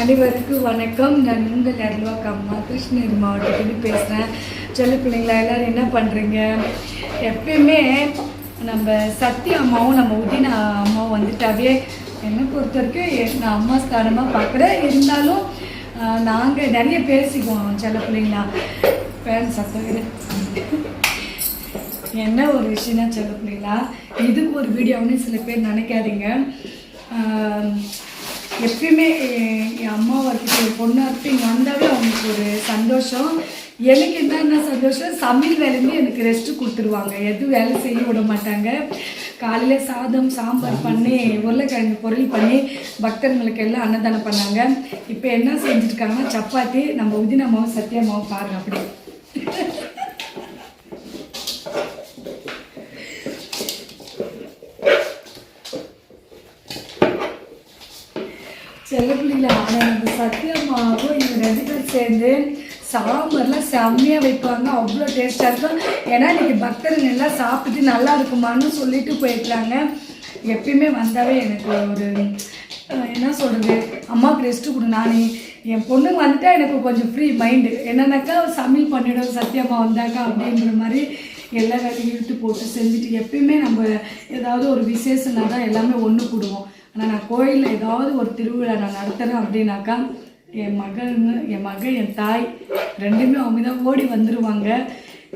அனைவருக்கும் வணக்கம். நான் உங்கள் அருள்வாக்கு அம்மா கிருஷ்ணகிரி மாவட்டத்துலேருந்து பேசுகிறேன் செல்ல பிள்ளைங்களா எல்லோரும் என்ன பண்ணுறீங்க எப்பயுமே நம்ம சத்யா அம்மாவும் நம்ம உதினா அம்மாவும் வந்துட்டாவே என்னை பொறுத்த வரைக்கும் எ- நான் அம்மா ஸ்தானமாக பார்க்குறேன் இருந்தாலும் நாங்கள் நிறைய பேசிக்குவோம். செல்ல பிள்ளைங்களா. பேரன் சத்தம் என்ன ஒரு விஷயம்னா சொல்ல பிள்ளைங்களா. இதுக்கு ஒரு வீடியோன்னு சில பேர் நினைக்காதீங்க. எப்பயுமே என் அம்மாவை இருக்கட்டும் என் பொண்ணாக இருக்கட்டும் இங்கே வந்தாவே அவங்களுக்கு ஒரு சந்தோஷம். எனக்கு என்னென்ன சந்தோஷம்? சமையல் வேலையுமே எனக்கு ரெஸ்ட்டு கொடுத்துருவாங்க. எதுவும் வேலை செய்ய விட மாட்டாங்க. காலையில் சாதம் சாம்பார் பண்ணி உருளைக்கிழங்கு பொருள் பண்ணி பக்தர்களுக்கு எல்லாம் அன்னதானம் பண்ணாங்க. இப்போ என்ன செஞ்சுருக்காங்கன்னா சப்பாத்தி நம்ம உதினா மாவு சத்யா மாவு பாருங்க அப்படி செல்லப்பிள்ளைங்கள ஆனால் நம்ம சத்தியமாகவும் இவங்க ரெண்டு பேர் சேர்ந்து சாம்பார்லாம் செம்மையாக வைப்பாங்க. அவ்வளோ டேஸ்ட்டாக இருக்கும். ஏன்னா நீங்கள் பக்தர்கள் எல்லாம் சாப்பிட்டு நல்லா இருக்குமான்னு சொல்லிட்டு போயிருக்காங்க எப்பயுமே வந்தாவே எனக்கு ஒரு என்ன சொல்கிறது அம்மாவுக்கு ரெஸ்ட்டு கொடு நானே. என் பொண்ணுங்க வந்துட்டா எனக்கு கொஞ்சம் ஃப்ரீ மைண்டு என்னன்னாக்கா சமையல் பண்ணிவிடும் சத்தியம்மா வந்தாக்கா அப்படின்ற மாதிரி எல்லா வேலையும் இழுத்து போட்டு செஞ்சுட்டு எப்பயுமே நம்ம ஏதாவது ஒரு விசேஷம்னா தான் எல்லாமே ஒன்று கூடுவோம். ஆனால் நான் கோயிலில் ஏதாவது ஒரு திருவிழா நான் நடத்துகிறேன் அப்படின்னாக்கா என் மகனுங்க என் மகன் என் தாய் ரெண்டுமே அவங்க தான் ஓடி வந்துடுவாங்க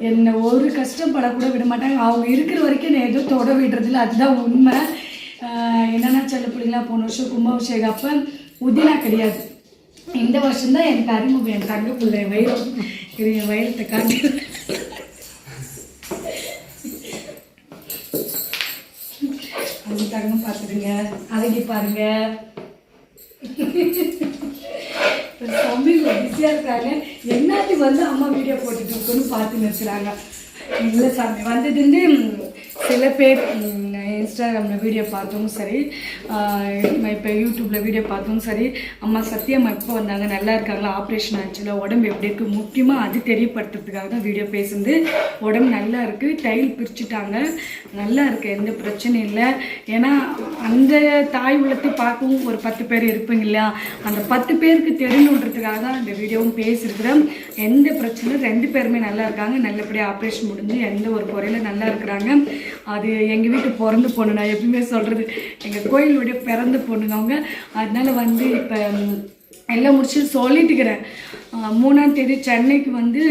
என்னை ஒரு கஷ்டப்படக்கூட விட மாட்டாங்க. அவங்க இருக்கிற வரைக்கும் என்னை எதுவும் தொட விடுறதில்ல அதுதான் உண்மை. என்னென்னா என்னன்னா செல்ல பிள்ளைங்களா போன வருஷம் கும்பாபிஷேகம் அப்போ உதினா கிடையாது. இந்த வருஷம்தான் எனக்கு அறிமுகம் என் தங்க பிள்ளை வயிறு என் வயிறத்தை காட்டி அது பார்த்துருங்க பார்த்துடுங்க. அழகி பாருங்க. சமையல் பிஸியாக இருக்காங்க. என்னாச்சு வந்து அம்மா வீடியோ போட்டுட்டு இருக்குன்னு பார்த்து நிறுத்துறாங்க. இல்லை சாமி வந்ததுன்னு சில பேர் இன்ஸ்டாகிராமில் வீடியோ பார்த்தும் சரி இப்போ யூடியூப்பில் வீடியோ பார்த்தும் சரி அம்மா சத்யம்மா எப்போ வந்தாங்க நல்லா இருக்காங்களா? ஆப்ரேஷன் ஆச்சுல உடம்பு எப்படி இருக்குது முக்கியமாக அது தெரியப்படுத்துறதுக்காக தான் வீடியோ பேசுனது. உடம்பு நல்லா இருக்குது டைல் பிரிச்சுட்டாங்க. நல்லா இருக்குது எந்த பிரச்சனையும் இல்லை. ஏன்னா அந்த தாய் உள்ளத்தை பார்க்கவும் ஒரு பத்து பேர் இருப்பீங்க இல்லையா? அந்த பத்து பேருக்கு தெரியணுன்றதுக்காக தான் இந்த வீடியோவும் பேசியிருக்கிறேன் எந்த பிரச்சனையும் ரெண்டு பேருமே நல்லா இருக்காங்க. நல்லபடியாக ஆப்ரேஷன் முடிஞ்சு எந்த ஒரு குறையில நல்லா இருக்கிறாங்க. அது எங்கள் வீட்டு பிறந்து பொண்ணு நான் எப்பயுமே சொல்கிறது எங்கள் கோயிலுடைய பிறந்த பொண்ணுங்க அவங்க. அதனால வந்து இப்போ எல்லாம் முடிச்சு சொல்லிட்டுக்கிறேன். மூணாம் தேதி சென்னைக்கு வந்து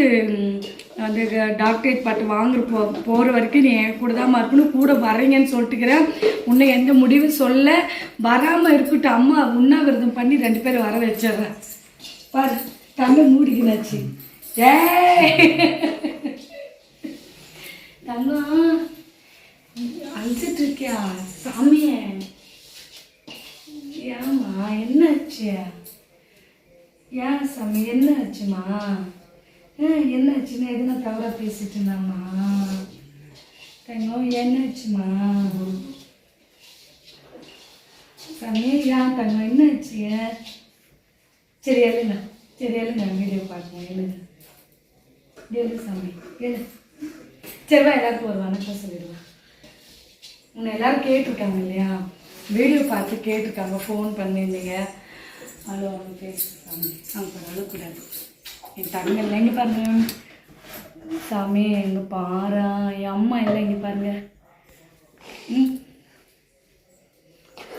அந்த டாக்டரேட் பாட்டு வாங்குற போ போகிற வரைக்கும் நீ என் கூட தான் இருக்கணும் கூட வரீங்கன்னு சொல்லிட்டுக்கிறேன். உன்னை எந்த முடிவும் சொல்ல வராமல் இருக்கட்டும் அம்மா உண்ணாவிரதம் பண்ணி ரெண்டு பேரும் வர வச்சிடுறேன். பாரு தங்க மூடிக்கினாச்சு. ஏ தங்கம் அழுதுட்டு இருக்கியா சாமியே என்ன என்னாச்சு ஏன் சாமி என்ன ஆச்சுமா என்ன ஆச்சுன்னா எதுனா தவறா பேசிட்டு இருந்தாம்மா? தங்கம் என்ன ஆச்சுமா சாமி ஏன் தங்கம் என்ன ஆச்சு? சரி எழுங்க. சரி எழுங்க. வீடியோ பார்க்கணும் எழுங்க. எழு சாமி எழு சரிவா எல்லாருக்கும் ஒரு வணக்கம் சொல்லிடுவேன் உன்னை எல்லாரும் கேட்டிருக்காங்க இல்லையா? வீடியோ பார்த்து கேட்டிருக்காங்க. ஃபோன் பண்ணியிருந்தீங்க. அவ்வளோ அவங்க பேசுகிறாங்க அவங்க அழக்கூடாது என் தங்கல் எங்கே பாருங்க? சாமி எங்க பாரா என் அம்மா இல்லை எங்கே பாருங்க. ம்.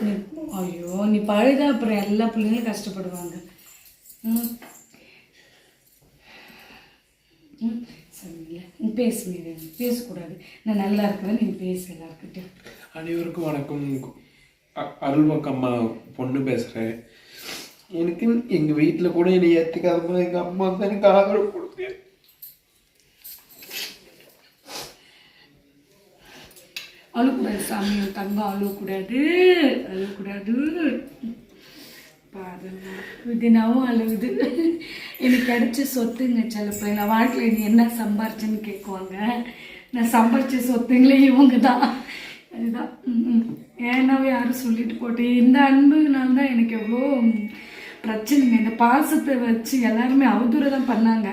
நீ ஐயோ நீ பழுதா அப்புறம் எல்லா பிள்ளைங்களும் கஷ்டப்படுவாங்க. ம். ம். சரிங்களா நீ பேசுங்க பேசக்கூடாது. நான் நல்லா இருக்கிறேன் நீ பேசு எல்லாருக்கிட்டையும் அனைவருக்கும் வணக்கம். அ- அருள்வாக்கு அம்மா பொண்ணு பேசுகிறேன் எனக்கு எங்கள் வீட்டில் கூட என்னை ஏற்றுக்காத போது எங்கள் அம்மா தான் எனக்கு ஆதரவு கொடுத்து அழுக்கூடாது சாமி. தங்கம் அழுவக்கூடாது பாருங்க தினமும் அழுகுது. எனக்கு கிடைச்ச சொத்துங்க சிலப்போ. நான் வாழ்க்கையில் நீ என்ன சம்பாரிச்சேன்னு கேட்குவாங்க. நான் சம்பாரிச்ச சொத்துங்களே இவங்க தான் அதுதான் ஏன்னாவே யாரும் சொல்லிட்டு போட்டு இந்த அன்புனால தான் எனக்கு எவ்வளோ பிரச்சனைங்க. இந்த பாசத்தை வச்சு எல்லாருமே அவதூறு தான் பண்ணாங்க.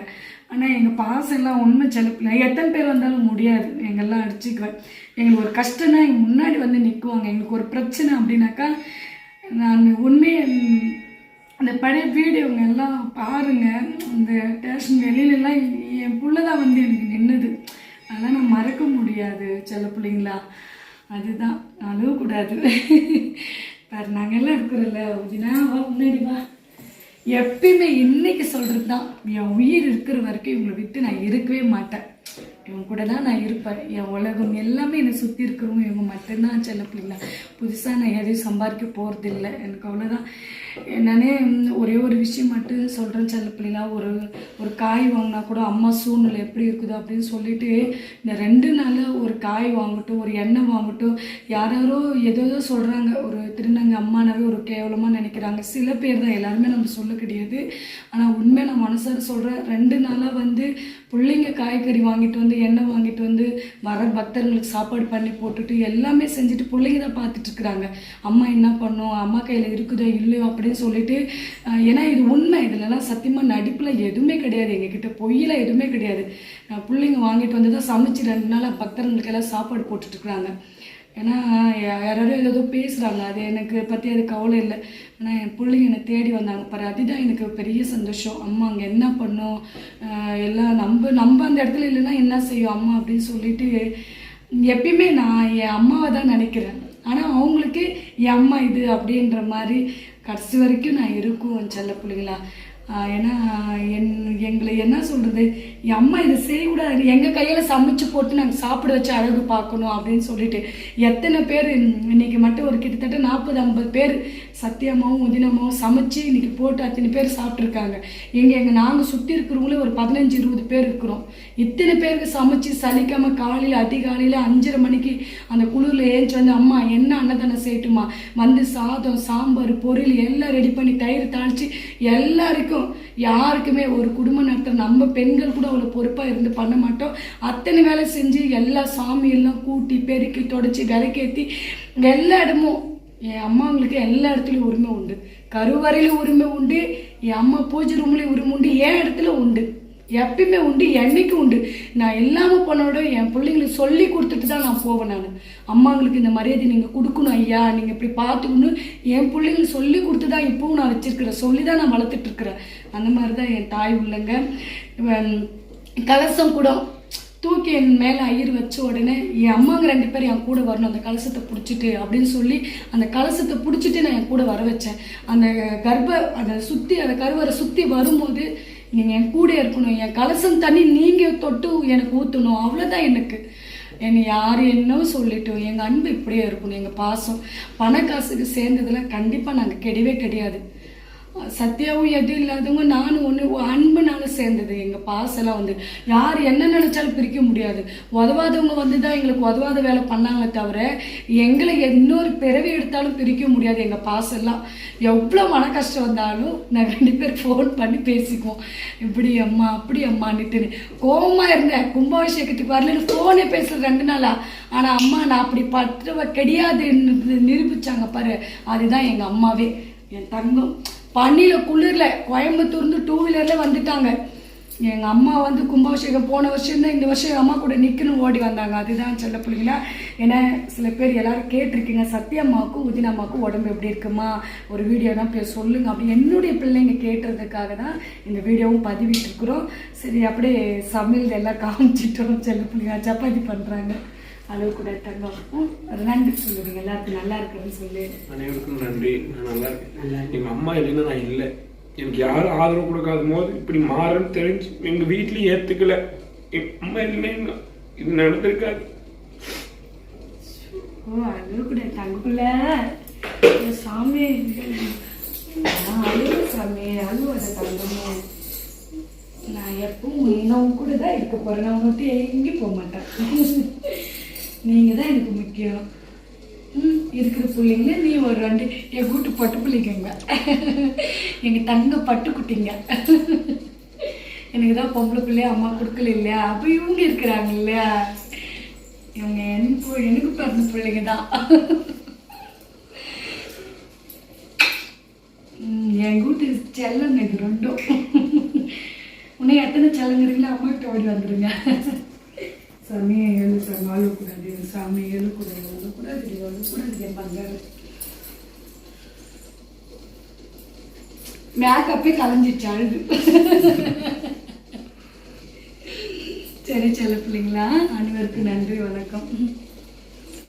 ஆனால் எங்கள் பாசம் எல்லாம் உண்மை செலுப்பில் எத்தனை பேர் வந்தாலும் முடியாது. எங்கெல்லாம் அடிச்சுக்குவேன். எங்களுக்கு ஒரு கஷ்டம்னா எங்கள் முன்னாடி வந்து நிற்குவாங்க எங்களுக்கு ஒரு பிரச்சனை அப்படின்னாக்கா நான் உண்மையை அந்த பழைய வீடியோங்க எல்லாம் பாருங்க. அந்த டேஷன் வெளியிலலாம் என் பிள்ளை தான் வந்து எனக்கு நின்றுது அதெல்லாம் நான் மறக்க முடியாது செல்ல பிள்ளைங்களா. அதுதான் அழுவக்கூடாது பாரு நாங்கள் எல்லாம் இருக்கிறோம்ல உதினா வா முன்னாடி வா. எப்பயுமே இன்னைக்கு சொல்கிறது தான் என் உயிர் இருக்கிற வரைக்கும் இவங்களை விட்டு நான் இருக்கவே மாட்டேன். இவங்க கூட தான் நான் இருப்பேன். என் உலகம் எல்லாமே என்னை சுற்றி இருக்கிறவங்க இவங்க மட்டும்தான். செல்ல பிள்ளைங்களா புதுசாக நான் எதையும் சம்பாதிக்க போகிறதில்ல எனக்கு அவ்வளோதான் நானே ஒரே ஒரு விஷயம் மட்டும் சொல்கிறேன் செல்ல பிள்ளைங்களா ஒரு ஒரு காய் வாங்கினா கூட அம்மா சூழ்நிலை எப்படி இருக்குது அப்படின்னு சொல்லிட்டு இந்த ரெண்டு நாளில் ஒரு காய் வாங்கட்டும் ஒரு எண்ணெய் வாங்கட்டும் யாரோ ஏதோ சொல்கிறாங்க ஒரு திருநங்கை அம்மானாவே ஒரு கேவலமாக நினைக்கிறாங்க. சில பேர் தான். எல்லாருமே நம்ம சொல்ல கிடையாது. ஆனால் உண்மை நான் மனசார சொல்கிறேன் ரெண்டு நாளாக வந்து பிள்ளைங்க காய்கறி வாங்கிட்டு வந்து எண்ணெய் வாங்கிட்டு வந்து வர பக்தர்களுக்கு சாப்பாடு பண்ணி போட்டுட்டு எல்லாமே செஞ்சுட்டு பிள்ளைங்க தான் பார்த்துட்டு இருக்கிறாங்க. அம்மா என்ன பண்ணோம்? அம்மா கையில் இருக்குதோ? இல்லையோ? அப்படின்னு சொல்லிட்டு ஏன்னா இது உண்மை. இதுலலாம் சத்தியமாக நடிப்பில் எதுவுமே கிடையாது. எங்ககிட்ட பொய்யில் எதுவுமே கிடையாது. பிள்ளைங்க வாங்கிட்டு வந்து தான் சமைச்சு ரெண்டு நாளாக பக்தர்களுக்கு எல்லாம் சாப்பாடு போட்டுட்டு இருக்கிறாங்க. ஏன்னா யா- யாரோ ஏதோ பேசுகிறாங்க அது எனக்கு பற்றி அது கவலை இல்லை. ஆனால் என் பிள்ளைங்க என்னை தேடி வந்தாங்க. பாரு அதுதான் எனக்கு பெரிய சந்தோஷம். அம்மா அங்கே என்ன பண்ணும்? எல்லாம் நம்ம நம்ம அந்த இடத்துல இல்லைன்னா என்ன செய்யும்? அம்மா அப்படின்னு சொல்லிட்டு எப்பயுமே நான் என் அம்மாவை தான் நினைக்கிறேன். ஆனால் அவங்களுக்கு என் அம்மா இது அப்படின்ற மாதிரி கடைசி வரைக்கும் நான் இருக்கும் செல்ல பிள்ளைங்களா ஏன்னா என் எங்களை என்ன சொல்கிறது என் அம்மா இதை செய்யக்கூடாது. எங்கள் கையில் சமைச்சு போட்டு நாங்கள் சாப்பிட வச்சு அழகு பார்க்கணும் அப்படின்னு சொல்லிட்டு எத்தனை பேர் இன்னைக்கு மட்டும் ஒரு கிட்டத்தட்ட நாற்பது ஐம்பது பேர் சத்தியமாகவும் உதினமாகவும் சமைச்சு இன்றைக்கி போட்டு அத்தனை பேர் சாப்பிட்ருக்காங்க எங்கள் எங்கள் நாங்கள் சுற்றி இருக்கிறவங்களே ஒரு பதினஞ்சு இருபது பேர் இருக்கிறோம். இத்தனை பேருக்கு சமைச்சு சலிக்காமல் காலையில் அதிகாலையில் அஞ்சரை மணிக்கு அந்த குளிரில் ஏஞ்சி வந்து அம்மா என்ன அன்னதானம் செய்யட்டுமா? வந்து சாதம் சாம்பார் பொரியல் எல்லாம் ரெடி பண்ணி தயிர் தாளித்து எல்லாருக்கும் யாருக்குமே ஒரு குடும்பம் நடத்துகிற நம்ம பெண்கள் கூட அவ்வளோ பொறுப்பாக இருந்து பண்ண மாட்டோம். அத்தனை வேலை செஞ்சு எல்லா சாமியெல்லாம் கூட்டி பெருக்கி தொடச்சி விலைக்கேற்றி எல்லா இடமும் என் அம்மாங்களுக்கு எல்லா இடத்துலையும் உரிமை உண்டு. கருவறையில் உரிமை உண்டு என் அம்மா பூஜை ரூம்லேயும் உரிமை உண்டு என் இடத்துல உண்டு. எப்பயுமே உண்டு என்னைக்கும் உண்டு. நான் இல்லாமல் போனோட என் பிள்ளைங்களுக்கு சொல்லி கொடுத்துட்டு தான் நான் போவேன் நான். அம்மாங்களுக்கு இந்த மரியாதை நீங்கள் கொடுக்கணும் ஐயா நீங்கள் இப்படி பார்த்துக்கணும். என் பிள்ளைங்களுக்கு சொல்லி கொடுத்து தான் இப்போவும் நான் வச்சுருக்கிறேன். சொல்லி தான் நான் வளர்த்துட்ருக்குறேன் அந்த மாதிரி தான் என் தாய் உள்ளங்க. கலசம் கூட தூக்கி என் மேலே ஐயர் வச்ச உடனே என் அம்மாங்க ரெண்டு பேர் என் கூட வரணும். அந்த கலசத்தை பிடிச்சிட்டு அப்படின்னு சொல்லி அந்த கலசத்தை பிடிச்சிட்டு நான் என் கூட வர வச்சேன். அந்த கர்ப்ப அதை சுற்றி அந்த கருவறை சுற்றி வரும்போது நீங்கள் என் கூட இருக்கணும் என் கலசம் தண்ணி நீங்கள் தொட்டு எனக்கு ஊற்றணும் அவ்வளோதான் எனக்கு. என்னை யார் என்ன சொல்லிட்டோம் எங்கள் அன்பு இப்படியே இருக்கணும் எங்கள் பாசம் பண காசுக்கு சேர்ந்ததில் கண்டிப்பாக நாங்கள் கெடவே கிடையாது. சத்தியாவும் எதுவும் இல்லாதவங்க நானும் ஒன்று அன்புனால சேர்ந்தது. எங்கள் பாசெல்லாம் வந்து யார் என்ன நினச்சாலும் பிரிக்க முடியாது. உதவாதவங்க வந்து தான் எங்களுக்கு உதவாத வேலை பண்ணாங்களே தவிர எங்களை இன்னொரு பிறவி எடுத்தாலும் பிரிக்க முடியாது எங்கள் பாசெல்லாம். எவ்வளோ மன கஷ்டம் வந்தாலும் நாங்கள் ரெண்டு பேரும் ஃபோன் பண்ணி பேசிக்குவோம். இப்படி அம்மா அப்படி அம்மா நிட்டுன்னு கோபமாக இருந்தேன் கும்பாபிஷேகத்துக்கு வரலன்னு ஃபோனே பேசுகிற ரெண்டு நாளா. ஆனால் அம்மா நான் அப்படி பற்றவ கிடையாதுன்னு நிரூபிச்சாங்க பாரு. அதுதான் எங்கள் அம்மாவே. என் தங்கம். பனியில் குளிரில் கோயம்புத்தூர்ந்து டூ வீலரில் வந்துட்டாங்க. எங்கள் அம்மா வந்து கும்பாபிஷேகம் போன வருஷம் தான் இந்த வருஷம் எங்கள் அம்மா கூட நிற்கணும் ஓடி வந்தாங்க. அதுதான் சொல்ல பிள்ளைங்களா ஏன்னா சில பேர் எல்லோரும் கேட்டிருக்கீங்க சத்யம்மாவுக்கும் உதினம்மாவுக்கும் உடம்பு எப்படி இருக்குமா? ஒரு வீடியோ தான் போய் சொல்லுங்க. அப்படி என்னுடைய பிள்ளைங்க கேட்டுறதுக்காக தான் இந்த வீடியோவும் பதிவிட்டுருக்குறோம் சரி அப்படியே சமையல் எல்லாம் காமிச்சிட்டோம் செல்ல பிள்ளைங்க சப்பாத்தி பண்ணுறாங்க அளவு கூட தங்கம் நன்றி சொல்லுவீங்க எல்லாருக்கும் நல்லா இருக்குன்னு சொல்லி அனைவருக்கும் நன்றி. நான் நல்லா இருக்கேன். எங்க அம்மா இல்லைன்னா நான் இல்லை. எனக்கு யாரும் ஆதரவு கொடுக்காத போது இப்படி மாறுன்னு தெரிஞ்சு எங்க வீட்லயும் ஏத்துக்கல. எங்க அம்மா இல்லைன்னா இது நடந்திருக்காது. ஓ அழுவு கூட தங்குல சாமி. நான் அழுவ சாமி. அழுவாத தங்கமே நான் எப்பவும் இன்னும் கூட தான் இருக்க போறேன். நான் மட்டும் எங்கேயும் போக மாட்டேன். நீங்கள் தான் எனக்கு முக்கியம். ம் இருக்கிற பிள்ளைங்கள நீ ஒரு ரெண்டு என் கூட்டு பட்டு பிள்ளைங்க எங்கள் தங்க பட்டு குட்டிங்க. எனக்கு தான் பொம்பளை பிள்ளைய அம்மா கொடுக்கல இல்லையா? அப்போ இவங்க இருக்கிறாங்க இல்லையா இவங்க எனக்கு எனக்கு பிறந்த பிள்ளைங்க தான் என் கூட்டு செல்லம் இது ரெண்டும். உன்னை எத்தனை செல்லங்கிறீங்களோ அம்மா கிட்ட ஓடி வந்துடுங்க சாமியை எழு சாமி அழுக்கூடாது சாமி எழுக்கூடாது அழுக்கூடாது அழுக்கூடாது என் பங்காரு மேக்கப்பே கலைஞ்சிச்சு அழுது சரி சில பிள்ளைங்களா. அனைவருக்கும் நன்றி வணக்கம்.